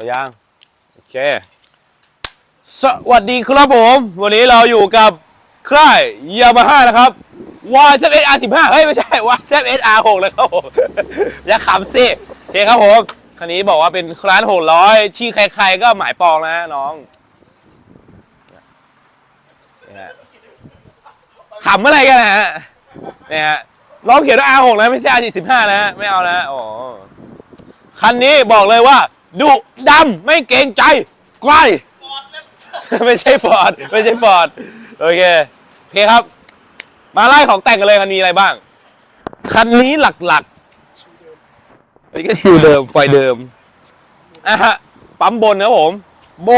ตัวยาง โอเค สวัสดีครับผม วันนี้เราอยู่กับค่ายยามาฮ่านะครับ y z s r 15เฮ้ย ไม่ใช่ y z s r 6เลยครับผม อย่าขำสิโอเคครับผม คันนี้บอกว่าเป็นร้านหกร้อยที่ใครๆก็หมายปองนะน้องนี่ฮะขำอะไรกันนะฮะนี่ฮะลองเขียนว่า R6 นะไม่ใช่ R15 นะ ไม่เอานะ อ๋อ คันนี้บอกเลยว่า ดุดำไม่เกรงใจไกลไม่ใช่ฟอร์ดไม่ใช่ฟอร์ดโอเคโอเคครับ มาไล่ของแต่งกันเลยคันมีอะไรบ้าง คันนี้หลักๆอันนี้ก็คิวเดิมไฟเดิมอะฮะปั๊มบนนะครับผม โบ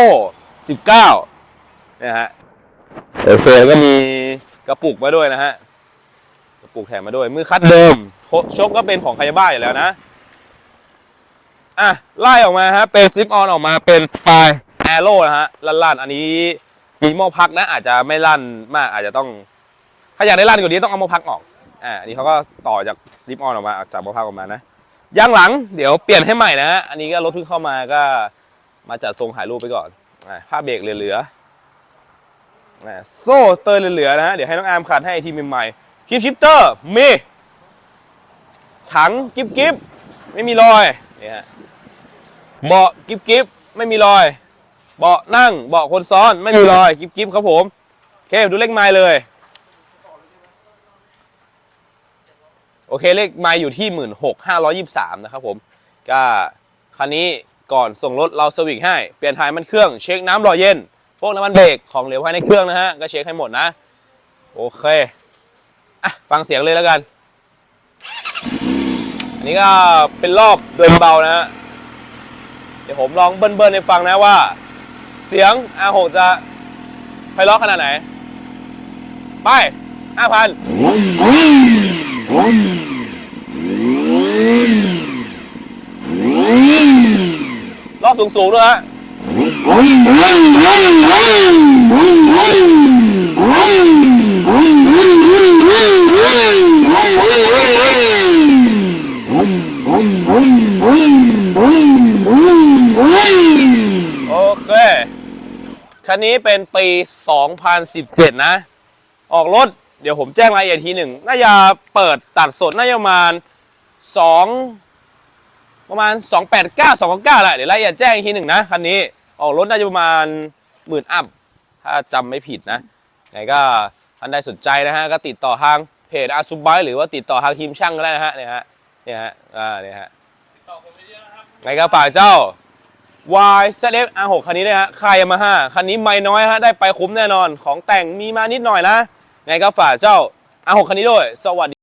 19นะฮะโอเคก็มีกระปุกมาด้วยนะฮะกระปุกแถมมาด้วยมือคัดเดิมโคชกก็เป็นของคายาบ้าอยู่แล้วนะ อะไล่ออกมาฮะเป็นซิปออนออกมาเป็นปลายแอโร่นะฮะลั่นๆอันนี้มีหม้อพักนะ อาจจะไม่ลั่นมากอาจจะต้อง ถ้าอยากได้ลั่นกว่านี้ต้องเอาหม้อพักออกอ่าอันนี้เขาก็ต่อจากซิปออนออกมาจากหม้อพักออกมานะยางหลังเดี๋ยวเปลี่ยนให้ใหม่นะฮะอันนี้ก็รถเพิ่งเข้ามาก็มาจัดทรงถ่ายรูปไปก่อนอ่าผ้าเบรกเหลือโซ่เตยเหลือๆนะฮะเดี๋ยวให้น้องอาร์มขัดให้ทีมใหม่ๆคลิปชิปเตอร์มีถังกิ๊บกิ๊บไม่มีรอย นี่ฮะเบาะกิบกิบไม่มีรอย เบาะนั่งเบาะคนซ้อนไม่มีรอยกิบกิบครับผมโอเคดูเลขไมล์เลย โอเคเลขไมล์อยู่ที่16,523นะครับผมก็คันนี้ก่อนส่งรถเราสวิกให้ เปลี่ยนถ่ายมันเครื่องเช็คน้ำหล่อเย็น พวกน้ำมันเบรกของเหลวภายในเครื่องนะฮะ ก็เช็คให้หมดนะ โอเค อะ ฟังเสียงเลยแล้วกัน อันนี้ก็เป็นรอบเดินเบานะฮะ เดี๋ยวผมลองเบิ้ลๆให้ฟังนะว่า เสียง R6 จะไพเราะขนาดไหน ไป5,000รอบสูงๆด้วยฮะ โอเค คันนี้เป็นปี 2017 นะ ออกรถ เดี๋ยวผมแจ้งรายละเอียดทีหนึ่ง น่าจะเปิดตัดสดน่าจะประมาณ 2 ประมาณ 289 299แหละ เดี๋ยวรายละเอียดแจ้งอีกทีหนึ่งนะ คันนี้ ออกรถน่าจะประมาณหมื่นอัพ ถ้าจำไม่ผิดนะไงก็ท่านใดสนใจนะฮะ ก็ติดต่อทางเพจอาซูบายหรือว่าติดต่อทางทีมช่างก็ได้นะฮะ เนี่ยฮะ เนี่ยฮะ อ่า เนี่ยฮะไงก็ฝากเจ้า Y Z F R6 คันนี้ด้วยฮะค่ายยามาฮ่าคันนี้ไม่น้อยฮะได้ไปคุ้มแน่นอนของแต่งมีมานิดหน่อยนะไงก็ฝากเจ้า R6 คันนี้ด้วย สวัสดี